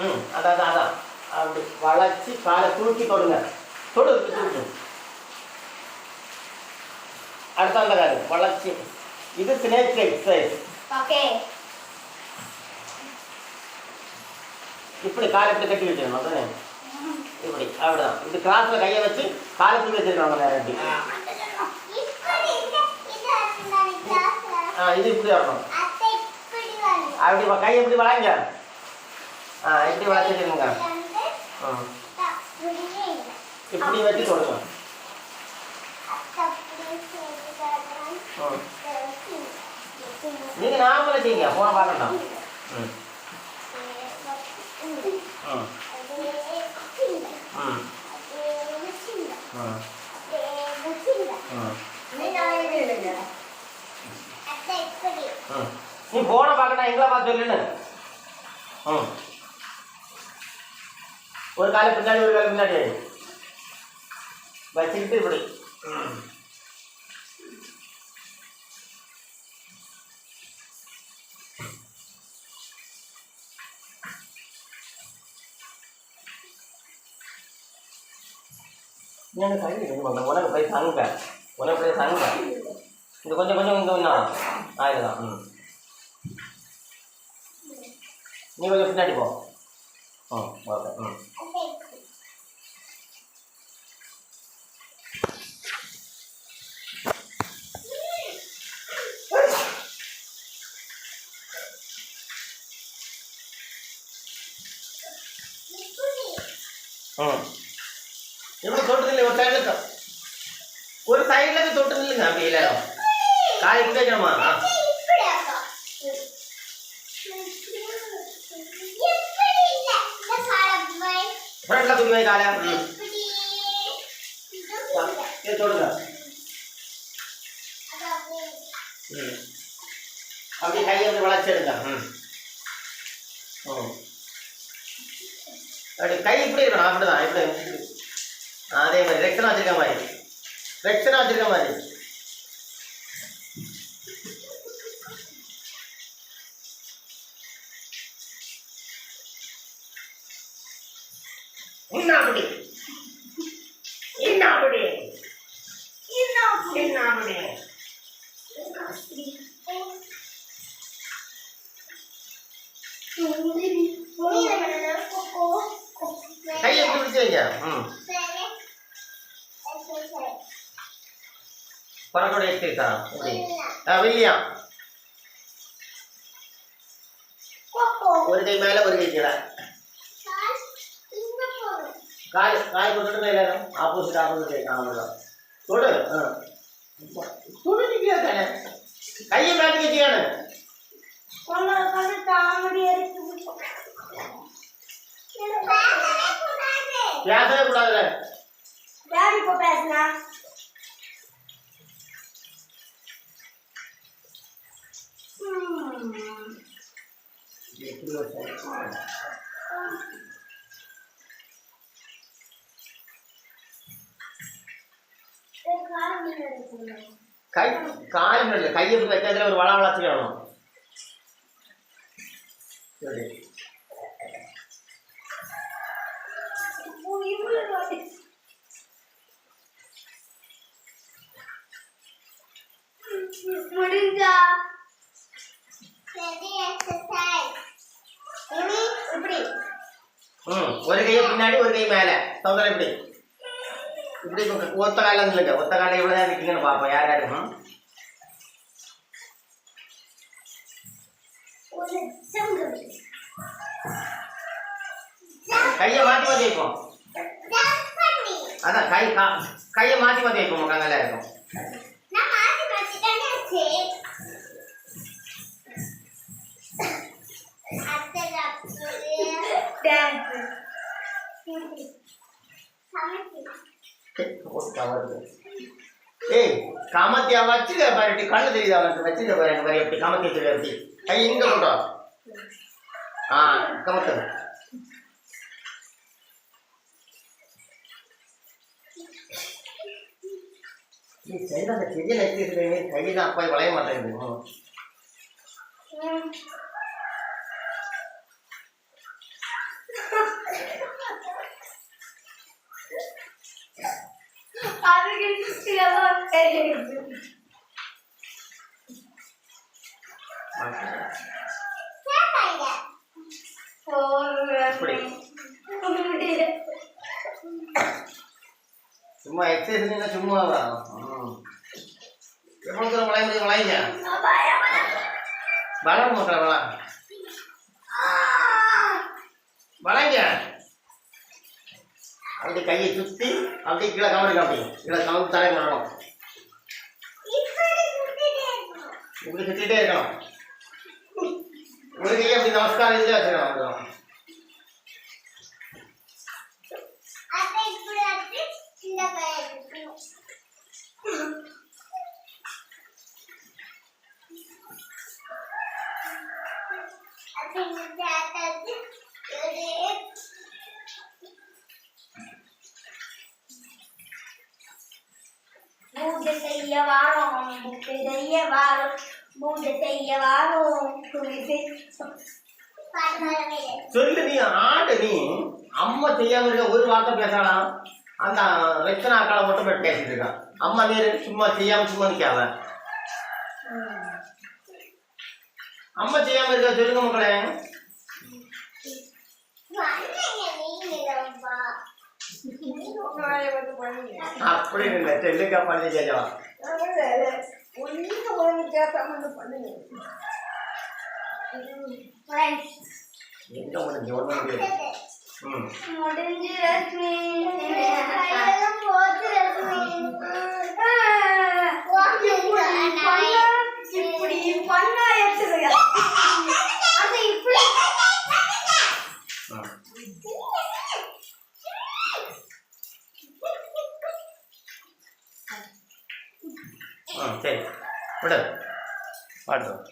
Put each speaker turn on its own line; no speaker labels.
ம் அதான் அதான் அப்படி வளைச்சி காலை தூக்கி தொடுங்க தொடு தூக்கு அடுத்த அந்த காரு வளைச்சி. இது ஸ்னேக் எக்ஸசைஸ்
ஓகே
இப்படி காலை இப்படி கட்டி வச்சிடணும் அதானே? அப்படிதான் இது கிராஸ்ல கையை வச்சு காலை தூக்கி வச்சிருக்காங்க
கிளாஸ்ல
ஆ. இது இப்படி வரணும். அப்படி கையை இப்படி வளைங்க. ஆ இப்படி வளைச்சிருங்க
இல்லை
இப்படி வச்சு ம் நீங்கள் நார்மலாக செய்யுங்க. போன பார்க்கணும் ம். ம் ம் ம் நீ நான் எங்களை பார்த்து சொல்லுன்னு. ம் ஒரு காலை பின்னாடி ஒரு காலை பின்னாடி. வச்சுக்கிட்டு இப்படி. எனக்கு கை உனக்கு போய் சங்க உனக்கு போய் சங்க இந்த கொஞ்சம் கொஞ்சம் இங்கே இன்னும் ஆயிரம் ம். நீ கொஞ்சம் பின்னாடி போ. ம். ஓகே ம் ம் இப்படி தொட்டு நில்லு ஒரு சைடில் ஒரு சைடில் இருந்து தொட்டு நில்லுங்க அப்படி எல்லாரும் காய் இப்படி வைக்கணுமா ஆ இது தொடுங்க அப்படி கையை வந்து வளைச்சி எடுங்க ம் அப்படி கை இப்படி இருக்கணும் அப்படிதான் இப்படி அதே மாதிரி ரெக்ஷனா வச்சிருக்க மாதிரி வச்சிருக்க மாதிரி இன்னும் அப்படி இன்னும் அப்படி இன்னும் அப்படி கையை இப்படி பிடிச்சி வைங்க ம் பறக்கோட எக்ஸைஸா இப்படி ஆ வில்லியா ஒரு கை மேலே ஒரு கை கீழே காய் காய் கொண்டுட்டு எல்லாரும் ஆப்போசிட் ஆப்போசிட் கை ஆமாம் தொடு ஆ நிற்கியா தானே கையை மேலே வச்சுக்கானு பேசவே கூடாதுல்ல எப்படி வச்சாலும் கை காயம் இப்படி வைக்கிறதுல ஒரு வள வளர்ச்சி வேணும் சரி.
முடிஞ்சா?
ஒரு கையை பின்னாடி ஒரு கை மேலே. சௌந்தரம் இப்படி. இப்படி ஒத்த காலில் நில்லுங்க. ஒத்த காலில் எவ்வளோ நேரம் நிற்கீங்கன்னு பார்ப்போம் யார் யாரு ம்
ஒரு செம்பு
கையை மாற்றி மாற்றி வைப்போம். அதான் கை கா கையை மாற்றி மாற்றி வைப்போம். உங்க நல்லா இருக்கும்.
நான் மாத்தி
ஏய் காமத்தியா வச்சுக்க பாரு கண்ணு தெரியுது அவனுக்கு வச்சுக்க பாரு எனக்கு பாரு எப்படி காமத்தி வச்சுக்க எப்படி? கை இங்க கொண்டு ஆ கமத்து நீ செய்த அந்த செடியை நெச்சிட்டு கை தான் போய் வளைய மாட்டேங்குது ம்.
அதுக்கு இன்ட்ரெஸ்டிங்காக தெரியுது கேட்காங்க
இப்படி.
முடியல
சும்மா எக்ஸசைஸ் சும்மா ம். எவ்வளோ தூரம் வளைய முடியும் வளைங்க வளர மாட்டேன் வள வளைங்க அப்படி கையை சுற்றி அப்படி கீழே கவனிக்க அப்படி கீழே கவுந்து தலை பண்ணணும் இப்படி சுற்றிட்டே இருக்கணும். உங்களுக்கு அப்படி நமஸ்காரம் இதுலேயே வச்சுக்கணும் அவ்வளவுதான்.
அதை இப்படி வச்சு இந்த பையன் இருக்கணும். அதை இந்த சேர்த்தாச்சு. ஒரு பூஜை செய்ய வாரோம். பூஜை செய்ய வாரோம். பூஜை செய்ய வாரோம்.
சொல்லு நீ ஆடு நீ. அம்மா செய்யாம இருக்க ஒரு வார்த்தை பேசலாம் அந்த ரச்சனா அக்கால மட்டும் போய் பேசிட்டு இருக்கான் அம்மா நீ சும்மா செய்யாம சும்மா நிக்காத? அம்மா செய்யாம இருக்க சொல்லுங்க மக்களே. அப்படி இல்லை செல்லுக்கா பண்ணி எங்க முடிஞ்சு முடியாது ம்
போச்சு இப்படி பண்ணா எடுத்துருங்க அது இப்படி
ம். ஆ சரி விடு பாடுறோம்